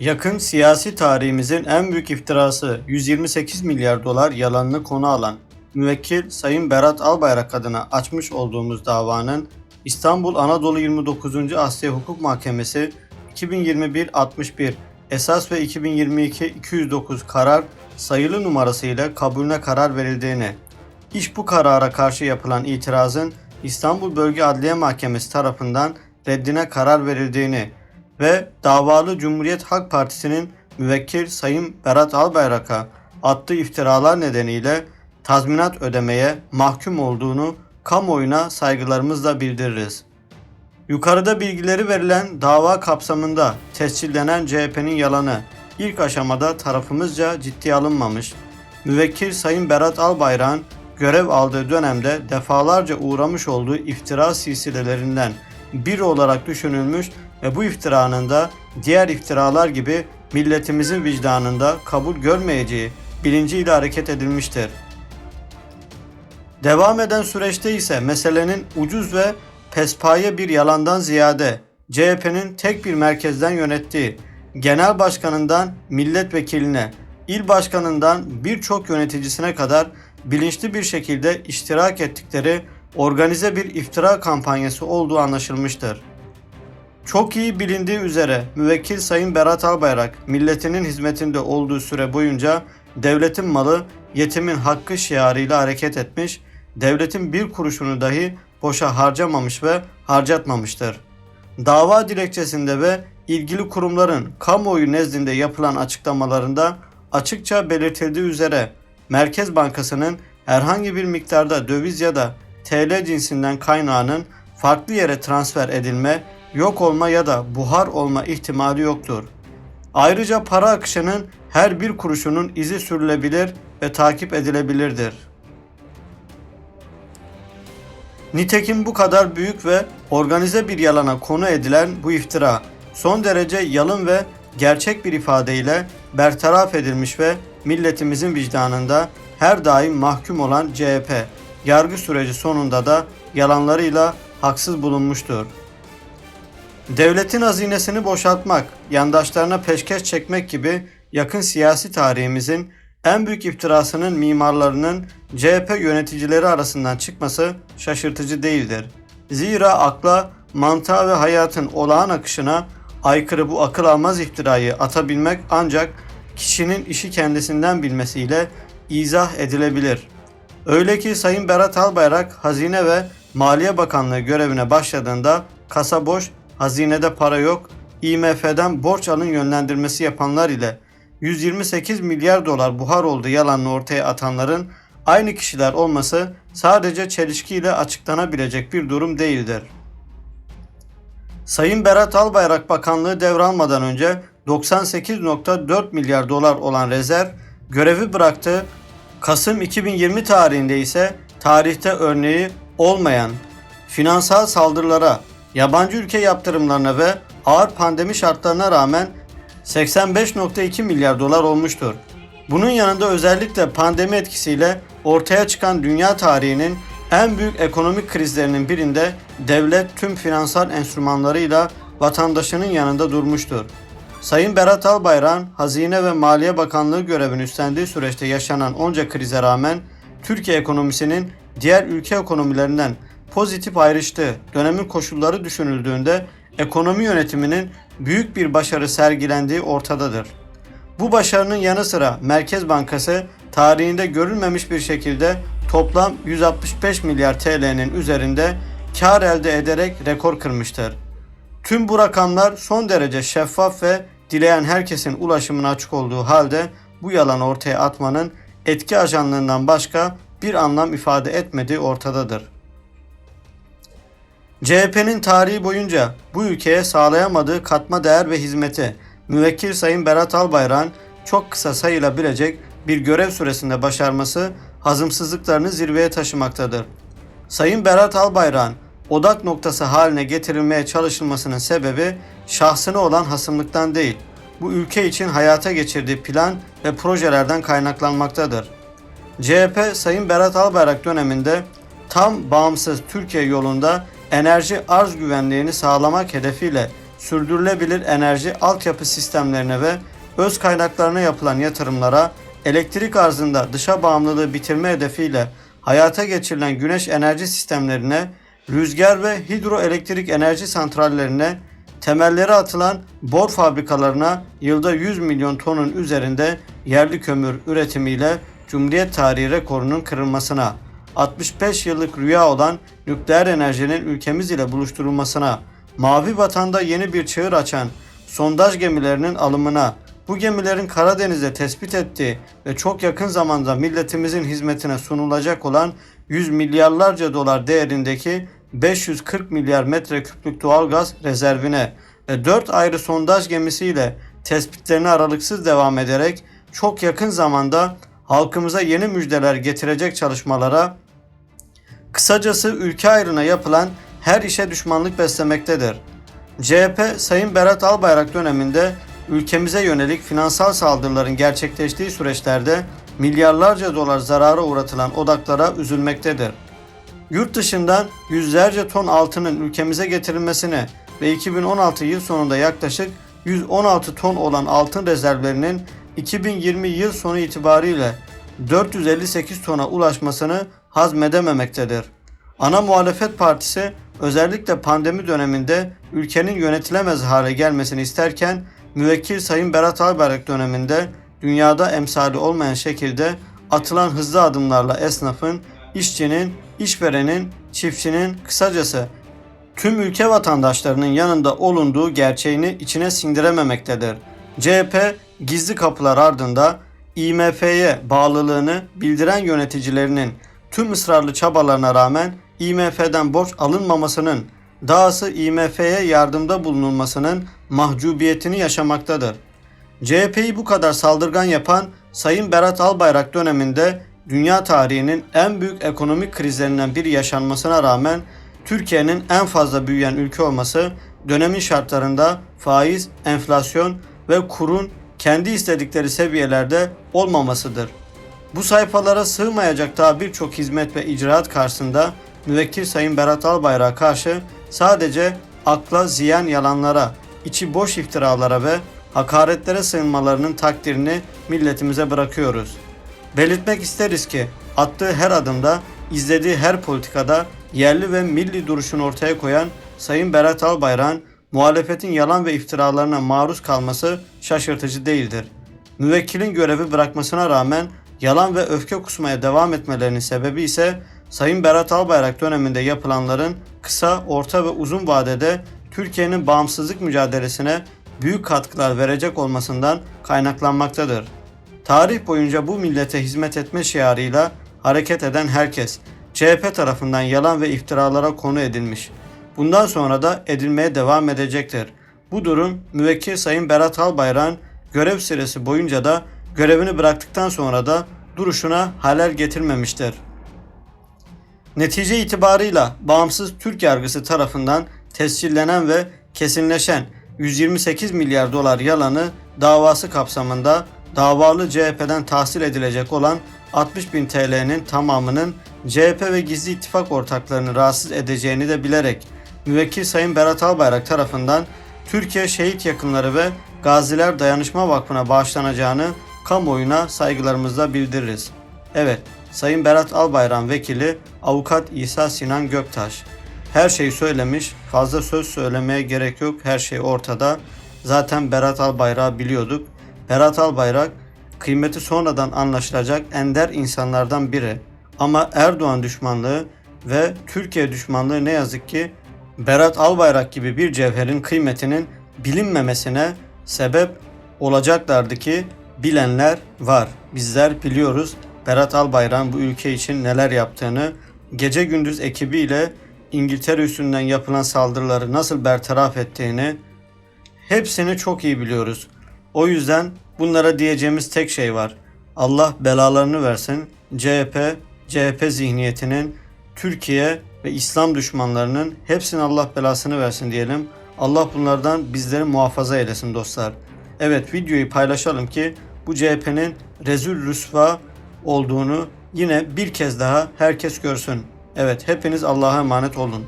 Yakın siyasi tarihimizin en büyük iftirası 128 milyar dolar yalanını konu alan müvekkil Sayın Berat Albayrak adına açmış olduğumuz davanın İstanbul Anadolu 29. Asya Hukuk Mahkemesi 2021-61 esas ve 2022-209 karar sayılı numarası ile kabulüne karar verildiğini, iş bu karara karşı yapılan itirazın İstanbul Bölge Adliye Mahkemesi tarafından reddine karar verildiğini ve davalı Cumhuriyet Halk Partisi'nin müvekkil Sayın Berat Albayrak'a attığı iftiralar nedeniyle tazminat ödemeye mahkum olduğunu kamuoyuna saygılarımızla bildiririz. Yukarıda bilgileri verilen dava kapsamında tescillenen CHP'nin yalanı ilk aşamada tarafımızca ciddiye alınmamış, müvekkil Sayın Berat Albayrak'ın görev aldığı dönemde defalarca uğramış olduğu iftira silsilelerinden biri olarak düşünülmüş ve bu iftiranın da diğer iftiralar gibi milletimizin vicdanında kabul görmeyeceği bilinciyle hareket edilmiştir. Devam eden süreçte ise meselenin ucuz ve pespaye bir yalandan ziyade CHP'nin tek bir merkezden yönettiği, genel başkanından milletvekiline, il başkanından birçok yöneticisine kadar bilinçli bir şekilde iştirak ettikleri organize bir iftira kampanyası olduğu anlaşılmıştır. Çok iyi bilindiği üzere müvekkil Sayın Berat Albayrak milletinin hizmetinde olduğu süre boyunca devletin malı yetimin hakkı şiarıyla hareket etmiş, devletin bir kuruşunu dahi boşa harcamamış ve harcatmamıştır. Dava dilekçesinde ve ilgili kurumların kamuoyu nezdinde yapılan açıklamalarında açıkça belirtildiği üzere Merkez Bankası'nın herhangi bir miktarda döviz ya da TL cinsinden kaynağının farklı yere transfer edilme, yok olma ya da buhar olma ihtimali yoktur. Ayrıca para akışının her bir kuruşunun izi sürülebilir ve takip edilebilirdir. Nitekim bu kadar büyük ve organize bir yalana konu edilen bu iftira son derece yalın ve gerçek bir ifadeyle bertaraf edilmiş ve milletimizin vicdanında her daim mahkum olan CHP yargı süreci sonunda da yalanlarıyla haksız bulunmuştur. Devletin hazinesini boşaltmak, yandaşlarına peşkeş çekmek gibi yakın siyasi tarihimizin en büyük iftirasının mimarlarının CHP yöneticileri arasından çıkması şaşırtıcı değildir. Zira akla, mantığa ve hayatın olağan akışına aykırı bu akıl almaz iftirayı atabilmek ancak kişinin işi kendisinden bilmesiyle izah edilebilir. Öyle ki Sayın Berat Albayrak Hazine ve Maliye Bakanlığı görevine başladığında kasa boş, hazinede para yok, IMF'den borç alın yönlendirmesi yapanlar ile 128 milyar dolar buhar oldu yalanını ortaya atanların aynı kişiler olması sadece çelişkiyle açıklanabilecek bir durum değildir. Sayın Berat Albayrak Bakanlığı devralmadan önce 98.4 milyar dolar olan rezerv görevi bıraktığı Kasım 2020 tarihinde ise tarihte örneği olmayan finansal saldırılara, yabancı ülke yaptırımlarına ve ağır pandemi şartlarına rağmen 85.2 milyar dolar olmuştur. Bunun yanında özellikle pandemi etkisiyle ortaya çıkan dünya tarihinin en büyük ekonomik krizlerinin birinde devlet tüm finansal enstrümanlarıyla vatandaşının yanında durmuştur. Sayın Berat Albayrak'ın Hazine ve Maliye Bakanlığı görevini üstlendiği süreçte yaşanan onca krize rağmen Türkiye ekonomisinin diğer ülke ekonomilerinden pozitif ayrıştığı dönemin koşulları düşünüldüğünde ekonomi yönetiminin büyük bir başarı sergilendiği ortadadır. Bu başarının yanı sıra Merkez Bankası tarihinde görülmemiş bir şekilde toplam 165 milyar TL'nin üzerinde kar elde ederek rekor kırmıştır. Tüm bu rakamlar son derece şeffaf ve dileyen herkesin ulaşımına açık olduğu halde bu yalan ortaya atmanın etki ajanlığından başka bir anlam ifade etmediği ortadadır. CHP'nin tarihi boyunca bu ülkeye sağlayamadığı katma değer ve hizmeti müvekkil Sayın Berat Albayrak'ın çok kısa sayılabilecek bir görev süresinde başarması hazımsızlıklarını zirveye taşımaktadır. Sayın Berat Albayrak'ın odak noktası haline getirilmeye çalışılmasının sebebi şahsına olan hasımlıktan değil, bu ülke için hayata geçirdiği plan ve projelerden kaynaklanmaktadır. CHP Sayın Berat Albayrak döneminde tam bağımsız Türkiye yolunda enerji arz güvenliğini sağlamak hedefiyle sürdürülebilir enerji altyapı sistemlerine ve öz kaynaklarına yapılan yatırımlara, elektrik arzında dışa bağımlılığı bitirme hedefiyle hayata geçirilen güneş enerji sistemlerine, rüzgar ve hidroelektrik enerji santrallerine, temelleri atılan bor fabrikalarına yılda 100 milyon tonun üzerinde yerli kömür üretimiyle Cumhuriyet tarihi rekorunun kırılmasına, 65 yıllık rüya olan nükleer enerjinin ülkemiz ile buluşturulmasına, Mavi Vatan'da yeni bir çığır açan sondaj gemilerinin alımına, bu gemilerin Karadeniz'de tespit ettiği ve çok yakın zamanda milletimizin hizmetine sunulacak olan 100 milyarlarca dolar değerindeki 540 milyar metreküplük doğalgaz rezervine ve 4 ayrı sondaj gemisiyle tespitlerine aralıksız devam ederek çok yakın zamanda halkımıza yeni müjdeler getirecek çalışmalara Kısacası ülke ayrına yapılan her işe düşmanlık beslemektedir. CHP, Sayın Berat Albayrak döneminde ülkemize yönelik finansal saldırıların gerçekleştiği süreçlerde milyarlarca dolar zarara uğratılan odaklara üzülmektedir. Yurt dışından yüzlerce ton altının ülkemize getirilmesine ve 2016 yıl sonunda yaklaşık 116 ton olan altın rezervlerinin 2020 yıl sonu itibariyle 458 tona ulaşmasını hazmedememektedir. Ana muhalefet partisi özellikle pandemi döneminde ülkenin yönetilemez hale gelmesini isterken müvekkil Sayın Berat Albayrak döneminde dünyada emsali olmayan şekilde atılan hızlı adımlarla esnafın, işçinin, işverenin, çiftçinin kısacası tüm ülke vatandaşlarının yanında olunduğu gerçeğini içine sindirememektedir. CHP gizli kapılar ardında IMF'ye bağlılığını bildiren yöneticilerinin tüm ısrarlı çabalarına rağmen IMF'den borç alınmamasının, dahası IMF'ye yardımda bulunulmasının mahcubiyetini yaşamaktadır. CHP'yi bu kadar saldırgan yapan Sayın Berat Albayrak döneminde dünya tarihinin en büyük ekonomik krizlerinden biri yaşanmasına rağmen Türkiye'nin en fazla büyüyen ülke olması dönemin şartlarında faiz, enflasyon ve kurun kendi istedikleri seviyelerde olmamasıdır. Bu sayfalara sığmayacak daha birçok hizmet ve icraat karşısında müvekkil Sayın Berat Albayrak'a karşı sadece akla ziyan yalanlara, içi boş iftiralara ve hakaretlere sığınmalarının takdirini milletimize bırakıyoruz. Belirtmek isteriz ki attığı her adımda, izlediği her politikada yerli ve milli duruşunu ortaya koyan Sayın Berat Albayrak'ın muhalefetin yalan ve iftiralarına maruz kalması şaşırtıcı değildir. Müvekkilin görevi bırakmasına rağmen yalan ve öfke kusmaya devam etmelerinin sebebi ise Sayın Berat Albayrak döneminde yapılanların kısa, orta ve uzun vadede Türkiye'nin bağımsızlık mücadelesine büyük katkılar verecek olmasından kaynaklanmaktadır. Tarih boyunca bu millete hizmet etme şiarıyla hareket eden herkes CHP tarafından yalan ve iftiralara konu edilmiş. Bundan sonra da edilmeye devam edecektir. Bu durum müvekkil Sayın Berat Albayrak'ın görev süresi boyunca da görevini bıraktıktan sonra da duruşuna halel getirmemiştir. Netice itibarıyla bağımsız Türk yargısı tarafından tescillenen ve kesinleşen 128 milyar dolar yalanı davası kapsamında davalı CHP'den tahsil edilecek olan 60 bin TL'nin tamamının CHP ve gizli ittifak ortaklarını rahatsız edeceğini de bilerek müvekkil Sayın Berat Albayrak tarafından Türkiye Şehit Yakınları ve Gaziler Dayanışma Vakfı'na bağışlanacağını kamuoyuna saygılarımızla bildiririz. Evet, Sayın Berat Albayrak vekili Avukat İsa Sinan Göktaş. Her şeyi söylemiş, fazla söz söylemeye gerek yok, her şey ortada. Zaten Berat Albayrak'ı biliyorduk. Berat Albayrak kıymeti sonradan anlaşılacak ender insanlardan biri. Ama Erdoğan düşmanlığı ve Türkiye düşmanlığı ne yazık ki Berat Albayrak gibi bir cevherin kıymetinin bilinmemesine sebep olacaklardı ki bilenler var. Bizler biliyoruz Berat Albayrak'ın bu ülke için neler yaptığını, gece gündüz ekibiyle İngiltere üstünden yapılan saldırıları nasıl bertaraf ettiğini hepsini çok iyi biliyoruz. O yüzden bunlara diyeceğimiz tek şey var. Allah belalarını versin. CHP, CHP zihniyetinin Türkiye ve İslam düşmanlarının hepsinin Allah belasını versin diyelim. Allah bunlardan bizleri muhafaza eylesin dostlar. Evet videoyu paylaşalım ki bu CHP'nin rezil rüsva olduğunu yine bir kez daha herkes görsün. Evet hepiniz Allah'a emanet olun.